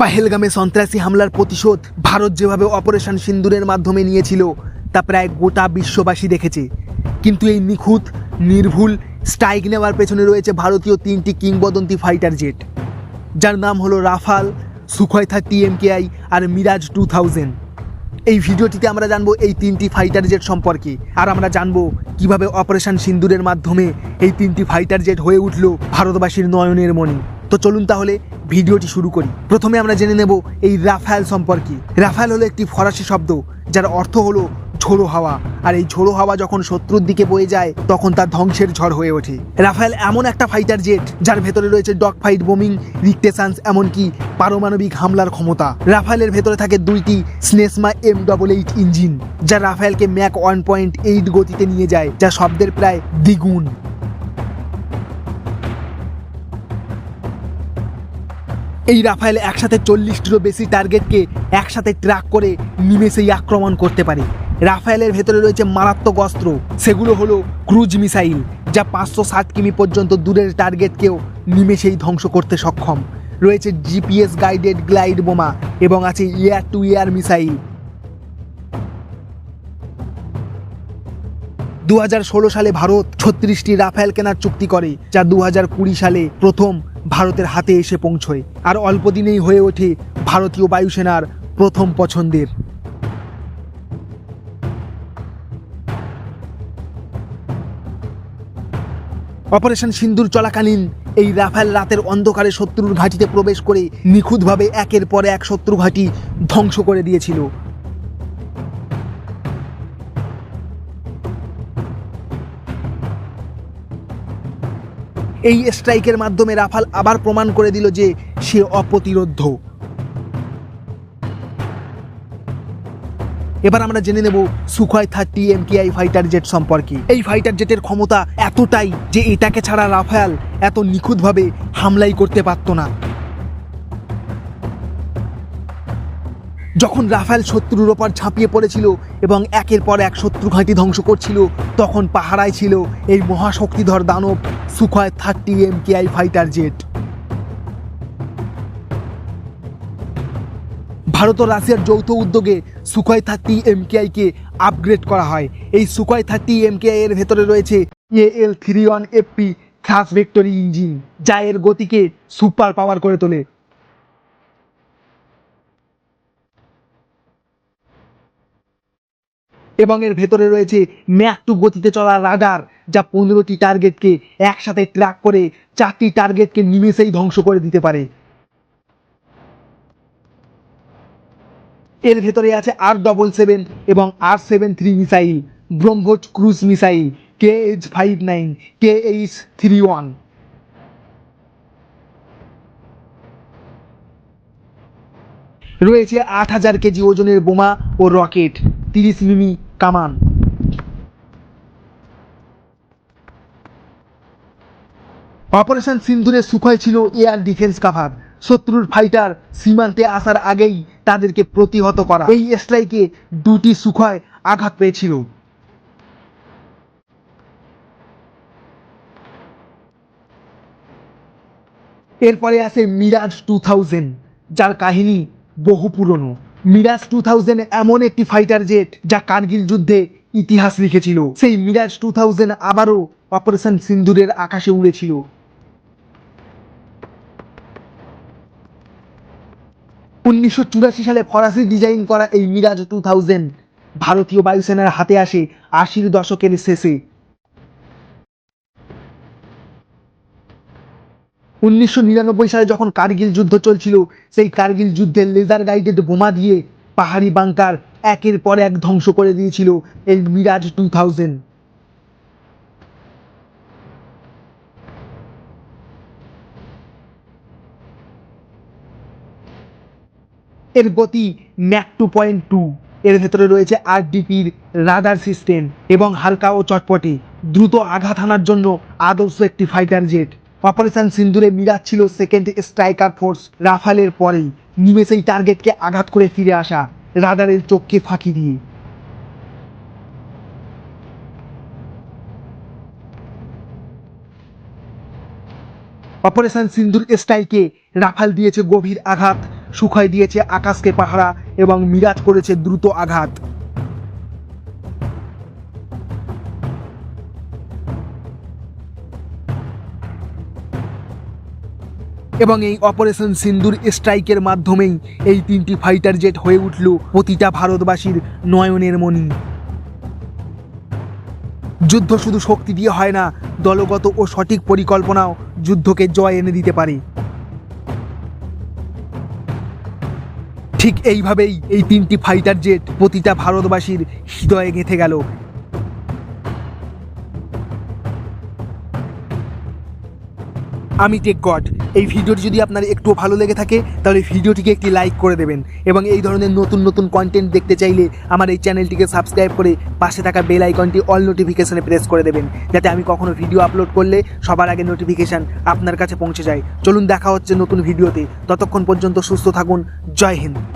পাহেলগামে সন্ত্রাসী হামলার প্রতিশোধ ভারত যেভাবে অপারেশন সিন্দুরের মাধ্যমে নিয়েছিল, তা প্রায় গোটা বিশ্ববাসী দেখেছে। কিন্তু এই নিখুঁত, নির্ভুল স্ট্রাইক নেওয়ার পেছনে রয়েছে ভারতীয় তিনটি কিংবদন্তি ফাইটার জেট, যার নাম হলো রাফাল, সুখয় থার্টি এমকেআই আর মিরাজ টু থাউজেন্ড। এই ভিডিওটিতে আমরা জানব এই তিনটি ফাইটার জেট সম্পর্কে, আর আমরা জানব কীভাবে অপারেশন সিন্দুরের মাধ্যমে এই তিনটি ফাইটার জেট হয়ে উঠল ভারতবাসীর নয়নের মনে। তো চলুন তাহলে ভিডিওটি শুরু করি। প্রথমে আমরা জেনে নেব এই রাফায়েল সম্পর্কে। রাফায়েল হলো একটি ফরাসি শব্দ, যার অর্থ হলো ঝোড়ো হাওয়া। আর এই ঝোড়ো হাওয়া যখন শত্রুর দিকে বয়ে যায়, তখন তার ধ্বংসের ঝড় হয়ে ওঠে। রাফায়েল এমন একটা ফাইটার জেট যার ভেতরে রয়েছে ডগ ফাইট বোমিং রিকটেশনস এমনকি পারমাণবিক হামলার ক্ষমতা। রাফায়েলের ভেতরে থাকে দুইটি Snecma M double eight engine যা রাফায়েলকে ম্যাক ওয়ান পয়েন্ট এইট গতিতে নিয়ে যায়, যা শব্দের প্রায় দ্বিগুণ। এই রাফায়েল একসাথে চল্লিশটিরও বেশি টার্গেটকে একসাথে ট্র্যাক করে নিমেষেই আক্রমণ করতে পারে। রাফায়েলের ভেতরে রয়েছে মারাত্মক অস্ত্র। সেগুলো হলো ক্রুজ মিসাইল, যা পাঁচশো ষাট কিমি পর্যন্ত দূরের টার্গেটকেও নিমেষেই ধ্বংস করতে সক্ষম। রয়েছে জিপিএস গাইডেড গ্লাইড বোমা এবং আছে এয়ার টু এয়ার মিসাইল। দু হাজার ষোলো সালে ভারত ছত্রিশটি রাফায়েল কেনার চুক্তি করে, যা দু হাজার কুড়ি সালে প্রথম ভারতের হাতে এসে পৌঁছয় আর অল্প দিনেই হয়ে ওঠে ভারতীয় বায়ুসেনার প্রথম পছন্দের। অপারেশন সিন্দুর চলাকালীন এই রাফায়েল রাতের অন্ধকারে শত্রুর ঘাঁটিতে প্রবেশ করে নিখুঁতভাবে একের পর এক শত্রু ঘাঁটি ধ্বংস করে দিয়েছিল। এই স্ট্রাইকের মাধ্যমে রাফাল আবার প্রমাণ করে দিল যে সে অপ্রতিরোধ্য এবার আমরা জেনে নেব Sukhoi thirty M KI fighter jet সম্পর্কে। এই ফাইটার জেটের ক্ষমতা এতটাই যে এটাকে ছাড়া রাফায়াল এত নিখুঁতভাবে হামলাই করতে পারত না। যখন রাফায়েল শত্রুর ওপর ঝাঁপিয়ে পড়েছিল এবং একের পর এক শত্রু ঘাঁটি ধ্বংস করছিল, তখন পাহারায় ছিল এই মহাশক্তিধর দানব, Sukhoi thirty M KI fighter jet. Bharat ও রাশিয়ার যৌথ উদ্যোগে সুখয় থার্টি এম এমকেআইকে আপগ্রেড করা হয়। এই সুখয় থার্টি এমকেআই এর ভেতরে রয়েছে L three one FP thrust vectoring engine, যা এর গতিকে সুপার পাওয়ার করে তোলে। এবং এর ভেতরে রয়েছে ম্যাক টু গতিতে চলা রাডার, যা পনেরোটি টার্গেটকে একসাথে ট্র্যাক করে চারটি টার্গেটকে নিমেষেই ধ্বংস করে দিতে পারে। এর ভেতরে আছে আর ডবল সেভেন এবং R seven three missile BrahMos cruise missile K H five nine K H three one রয়েছে আট হাজার কেজি ওজনের বোমা ও রকেট, তিরিশ মিমি কামান। অপারেশন সিন্ধুরে সুখয় ছিল এয়ার ডিফেন্স কাভার। শত্রুর ফাইটার সীমান্তে আসার আগেই তাদেরকে প্রতিহত করা। এই স্ট্রাইকে দুটি সুখয় আঘাত পেয়েছিল। এরপরে আছে মিরাজ টু থাউজেন্ড যার কাহিনী বহু পুরনো। মিরাজ টু থাউজেন্ড এমন একটি ফাইটার জেট যা কার্গিল যুদ্ধে ইতিহাস লিখেছিল। সেই মিরাজ টু থাউজেন্ড আবারও অপারেশন সিন্দুরের আকাশে উড়েছিল। উনিশশো চুরাশি সালে ফরাসি ডিজাইন করা এই মিরাজ টু থাউজেন্ড ভারতীয় বায়ুসেনার হাতে আসে আশির দশকের শেষে। উনিশশো নিরানব্বই সালে যখন কার্গিল যুদ্ধ চলছিল, সেই কার্গিল যুদ্ধের লেজার গাইডেড বোমা দিয়ে পাহাড়ি বাংকার একের পর এক ধ্বংস করে দিয়েছিল এই মিরাজ টু থাউজেন্ড। এর গতি ম্যাক টু পয়েন্ট টু। এর ভেতরে রয়েছে আরডিপির রাডার সিস্টেম এবং হালকা ও চটপটে, দ্রুত আঘাত হানার জন্য আদর্শ একটি ফাইটার জেট। অপারেশন সিন্দুরে মিরাজ ছিল সেকেন্ড স্ট্রাইকার ফোর্স রাফালের পরেই। নিমেষেই টার্গেটকে আঘাত করে ফিরে আসা রাডারের চোখকে ফাঁকি দিয়ে। অপারেশন সিন্ধুর স্টাইলকে রাফাল দিয়েছে গভীর আঘাত, সুখয় দিয়েছে আকাশকে পাহারা এবং মিরাজ করেছে দ্রুত আঘাত। এবং এই অপারেশন সিন্দুর স্ট্রাইকের মাধ্যমেই এই তিনটি ফাইটার জেট হয়ে উঠল প্রতিটা ভারতবাসীর নয়নের মণি। যুদ্ধ শুধু শক্তি দিয়ে হয় না, দলগত ও সঠিক পরিকল্পনাও যুদ্ধকে জয় এনে দিতে পারে। ঠিক এইভাবেই এই তিনটি ফাইটার জেট প্রতিটা ভারতবাসীর হৃদয়ে গেঁথে গেল। আমি টেক গড। এই ভিডিওটি যদি আপনার একটু ভালো লেগে থাকে, তাহলে ভিডিওটিকে একটি লাইক করে দেবেন এবং এই ধরনের নতুন নতুন কন্টেন্ট দেখতে চাইলে আমার এই চ্যানেলটিকে সাবস্ক্রাইব করে পাশে থাকা বেল আইকনটি অল নোটিফিকেশানে প্রেস করে দেবেন, যাতে আমি কখনো ভিডিও আপলোড করলে সবার আগে নোটিফিকেশান আপনার কাছে পৌঁছে যায়। চলুন দেখা হচ্ছে নতুন ভিডিওতে ততক্ষণ পর্যন্ত সুস্থ থাকুন। জয় হিন্দ।